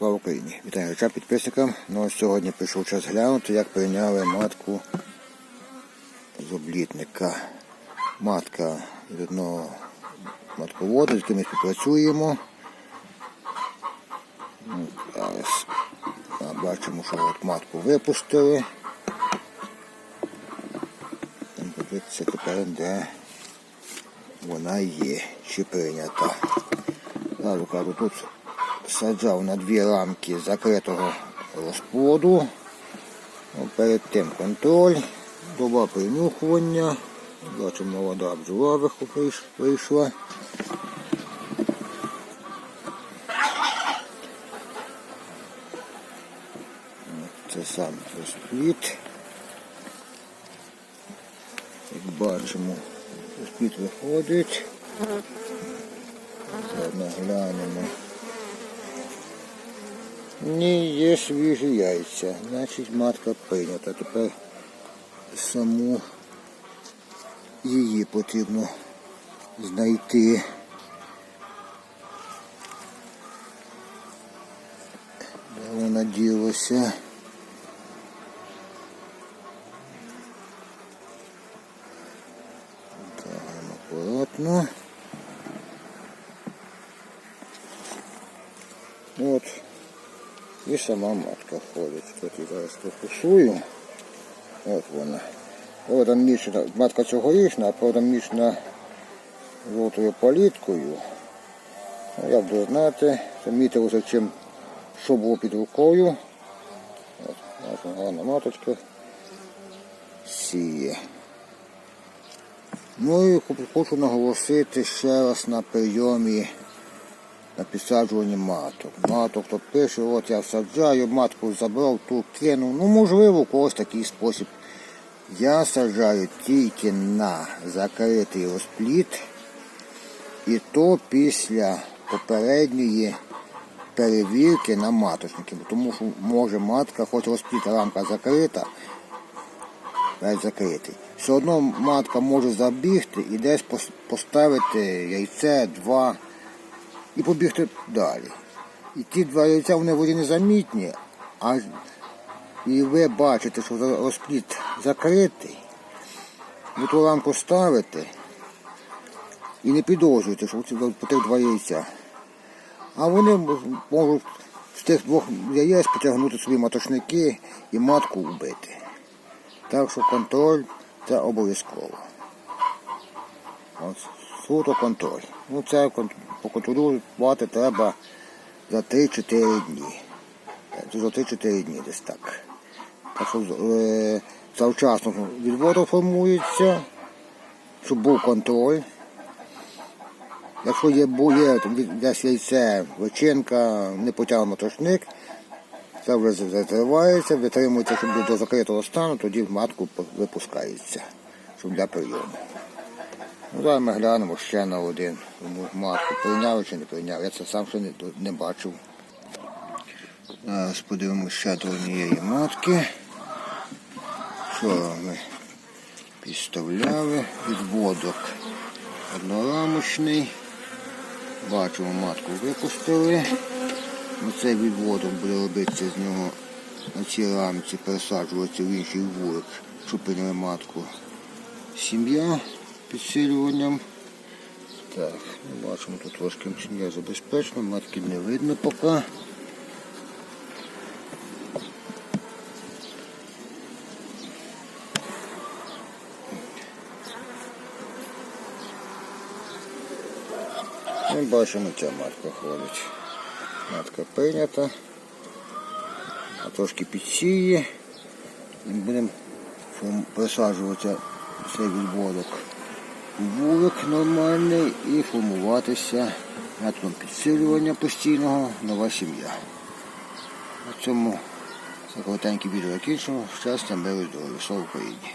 Слава Україні! Вітаю глядача, підписникам. Ну, сьогодні прийшов час глянути, як прийняли матку з облітника. Матка від одного матководу, з яким ми співпрацюємо. Ну, Зараз бачимо, що от матку випустили. Там тепер, де вона є, чи прийнята. Зразу кажу, тут саджав на дві рамки закритого розплоду. Ну, Перед тим контроль, доба принюхування. Бачимо, молода бджола прийш- вийшла. Це сам розпліт. Як бачимо, розпліт виходить. Заодно глянемо. Ні, є свіжі яйця. Значить матка прийнята. Тепер саму її потрібно знайти. Де вона ділася? Так, акуратно. От. І сама матка ходить. Тут я зараз фокусую. От вона. Там мішана, матка цьогорічна, а потім мішана жовтою паліткою. Ну, як буду знати, замітилося чим, що було під рукою. От, наша гарна маточка сіє. Ну і хочу наголосити ще раз на прийомі на підсаджуванні маток. Маток, хто пише, от я всаджаю, матку забрав, ту кинув. Ну, можливо, у когось такий спосіб. Я саджаю тільки на закритий розпліт, і то після попередньої перевірки на маточники. Тому що може матка, хоч розпліт рамка закрита, закритий. Все одно матка може забігти і десь поставити яйце, два і побігти далі. І ті два яйця вони вроді незамітні, а і ви бачите, що розпліт закритий, ви ту рамку ставите і не підозрюєте, що по тих два яйця. А вони можуть з тих двох яєць потягнути собі маточники і матку вбити. Так що контроль це обов'язково. От, суто контроль. Ну це кон- поконтролювати треба за 3-4 дні. Е, За 3-4 дні десь так. Так що е, завчасно відводу формується, щоб був контроль. Якщо є, є десь яйце, личинка, не потягнув маточник, це вже з- закривається, витримується, щоб до закритого стану, тоді в матку випускається, щоб для прийому. Зараз ми глянемо ще на один. Матку прийняв чи не прийняв. Я це сам ще не, не бачив. Зараз подивимося ще до однієї матки. Що ми підставляли? Відводок однорамочний. Бачимо, матку випустили. Оцей відводок буде робитися з нього на цій рамці, пересаджуватися в інший вулик, щоб матку. Сім'я підсилюванням. Так, ми бачимо тут трошки сім'я забезпечена, матки не видно поки. Ми бачимо, ця матка ходить. Матка прийнята, а трошки підсіє. Будемо присаджуватися цей відводок вулик нормальний і формуватися методом підсилювання постійного нова сім'я. На цьому це відео закінчимо. Щастя, миру, здоров'я. Слава Україні!